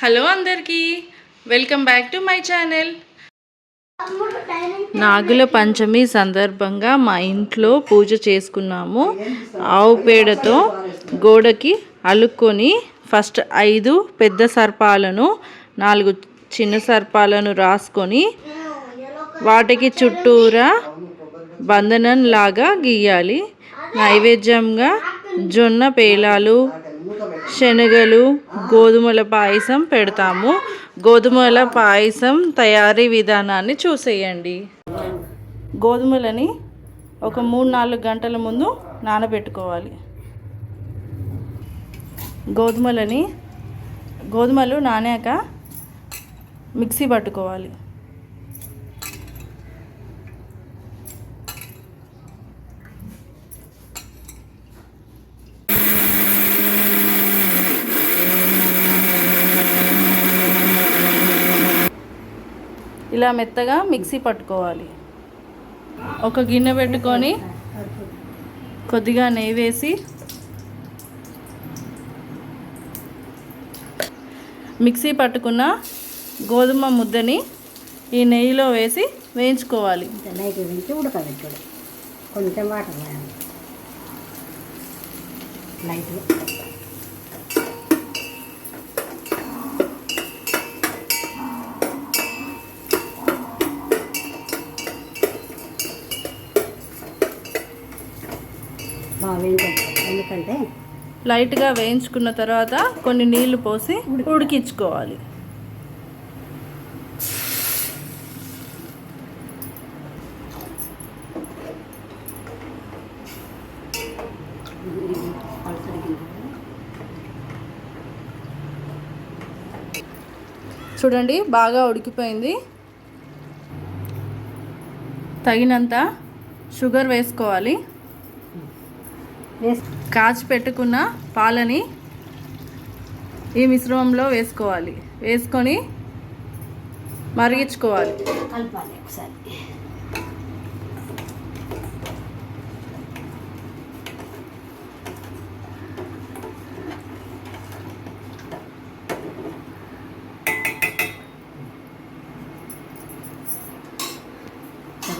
Hello అందరికీ welcome back to my channel. Nagula Panchami సందర్భంగా మా ఇంట్లో పూజ చేసుకున్నాము. ఆవు పేడతో గోడకి అలుక్కొని ఫస్ట్ ఐదు పెద్ద సర్పాలను నాలుగు చిన్న సర్పాలను రాసుకొని వాటికి చుట్టూరా బంధనం లాగా గీయాలి. నైవేద్యంగా జొన్న పేలాలు శనగలు గోధుమల పాయసం పెడతాము. గోధుమల పాయసం తయారీ విధానాన్ని చూసేయండి. గోధుమలని ఒక మూడు నాలుగు గంటల ముందు నానబెట్టుకోవాలి. గోధుమలని గోధుమలు నానాక మిక్సీ పట్టుకోవాలి. ఇలా మెత్తగా మిక్సీ పట్టుకోవాలి. ఒక గిన్నె పెట్టుకొని కొద్దిగా నెయ్యి వేసి మిక్సీ పట్టుకున్న గోధుమ ముద్దని ఈ నెయ్యిలో వేసి వేయించుకోవాలి. ఇంత లైట్ ఉడకబెట్టుడు కొంచెం వాటర్ ఎందుకంటే లైట్గా వేయించుకున్న తర్వాత కొన్ని నీళ్ళు పోసి ఉడికించుకోవాలి. చూడండి బాగా ఉడికిపోయింది. తగినంత షుగర్ వేసుకోవాలి. వేసి కాచి పెట్టుకున్న పాలని ఈ మిశ్రమంలో వేసుకోవాలి. వేసుకొని మరిగించుకోవాలి. కలపాలి ఒకసారి.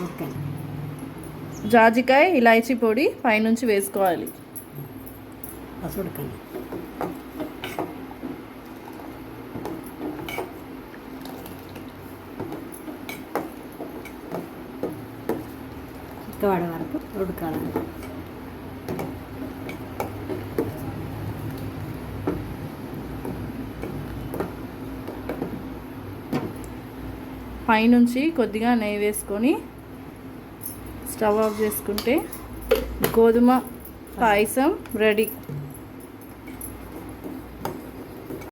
ఉడకాలి జాజికాయ ఇలాచీ పొడి పైనుంచి వేసుకోవాలి. పసు ఉడకాలి చిక్కవాడ వరకు ఉడకాలి పైనుంచి కొద్దిగా నెయ్యి వేసుకొని స్టవ్ ఆఫ్ చేసుకుంటే గోధుమ పాయసం రెడీ.